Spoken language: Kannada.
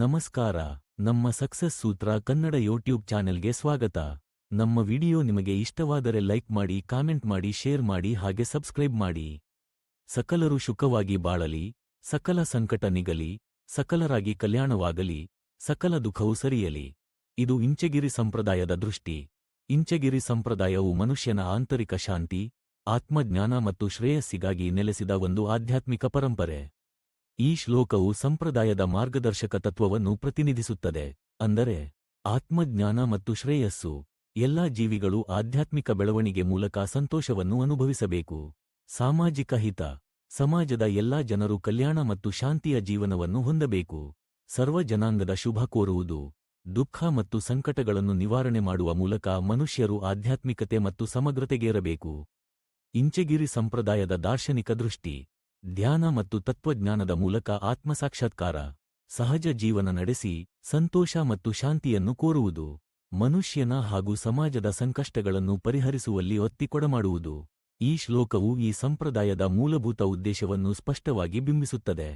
ನಮಸ್ಕಾರ, ನಮ್ಮ ಸಕ್ಸಸ್ ಸೂತ್ರ ಕನ್ನಡ ಯೂಟ್ಯೂಬ್ ಚಾನೆಲ್ಗೆ ಸ್ವಾಗತ. ನಮ್ಮ ವಿಡಿಯೋ ನಿಮಗೆ ಇಷ್ಟವಾದರೆ ಲೈಕ್ ಮಾಡಿ, ಕಾಮೆಂಟ್ ಮಾಡಿ, ಶೇರ್ ಮಾಡಿ ಹಾಗೆ ಸಬ್ಸ್ಕ್ರೈಬ್ ಮಾಡಿ. ಸಕಲರು ಶುಕವಾಗಿ ಬಾಳಲಿ, ಸಕಲ ಸಂಕಟ ನಿಗಲಿ, ಸಕಲರಾಗಿ ಕಲ್ಯಾಣವಾಗಲಿ, ಸಕಲ ದುಃಖವು ಸರಿಯಲಿ. ಇದು ಇಂಚಗಿರಿ ಸಂಪ್ರದಾಯದ ದೃಷ್ಟಿ. ಇಂಚಗಿರಿ ಸಂಪ್ರದಾಯವು ಮನುಷ್ಯನ ಆಂತರಿಕ ಶಾಂತಿ, ಆತ್ಮಜ್ಞಾನ ಮತ್ತು ಶ್ರೇಯಸ್ಸಿಗಾಗಿ ನೆಲೆಸಿದ ಒಂದು ಆಧ್ಯಾತ್ಮಿಕ ಪರಂಪರೆ. ಈ ಶ್ಲೋಕವು ಸಂಪ್ರದಾಯದ ಮಾರ್ಗದರ್ಶಕ ತತ್ವವನ್ನು ಪ್ರತಿನಿಧಿಸುತ್ತದೆ, ಅಂದರೆ ಆತ್ಮಜ್ಞಾನ ಮತ್ತು ಶ್ರೇಯಸ್ಸು. ಎಲ್ಲಾ ಜೀವಿಗಳು ಆಧ್ಯಾತ್ಮಿಕ ಬೆಳವಣಿಗೆ ಮೂಲಕ ಸಂತೋಷವನ್ನು ಅನುಭವಿಸಬೇಕು. ಸಾಮಾಜಿಕ ಹಿತ. ಸಮಾಜದ ಎಲ್ಲಾ ಜನರು ಕಲ್ಯಾಣ ಮತ್ತು ಶಾಂತಿಯ ಜೀವನವನ್ನು ಹೊಂದಬೇಕು. ಸರ್ವ ಜನಾಂಗದ ಶುಭ ಕೋರುವುದು. ದುಃಖ ಮತ್ತು ಸಂಕಟಗಳನ್ನು ನಿವಾರಣೆ ಮಾಡುವ ಮೂಲಕ ಮನುಷ್ಯರು ಆಧ್ಯಾತ್ಮಿಕತೆ ಮತ್ತು ಸಮಗ್ರತೆಗೇರಬೇಕು. ಇಂಚಗಿರಿ ಸಂಪ್ರದಾಯದ ದಾರ್ಶನಿಕ ದೃಷ್ಟಿ. ಧ್ಯಾನ ಮತ್ತು ತತ್ವಜ್ಞಾನದ ಮೂಲಕ ಆತ್ಮಸಾಕ್ಷಾತ್ಕಾರ, ಸಹಜ ಜೀವನ ನಡೆಸಿ ಸಂತೋಷ ಮತ್ತು ಶಾಂತಿಯನ್ನು ಕೋರುವುದು, ಮನುಷ್ಯನ ಹಾಗೂ ಸಮಾಜದ ಸಂಕಷ್ಟಗಳನ್ನು ಪರಿಹರಿಸುವಲ್ಲಿ ಒತ್ತಿಕೊಡಮಾಡುವುದು ಈ ಶ್ಲೋಕವು ಈ ಸಂಪ್ರದಾಯದ ಮೂಲಭೂತ ಉದ್ದೇಶವನ್ನು ಸ್ಪಷ್ಟವಾಗಿ ಬಿಂಬಿಸುತ್ತದೆ.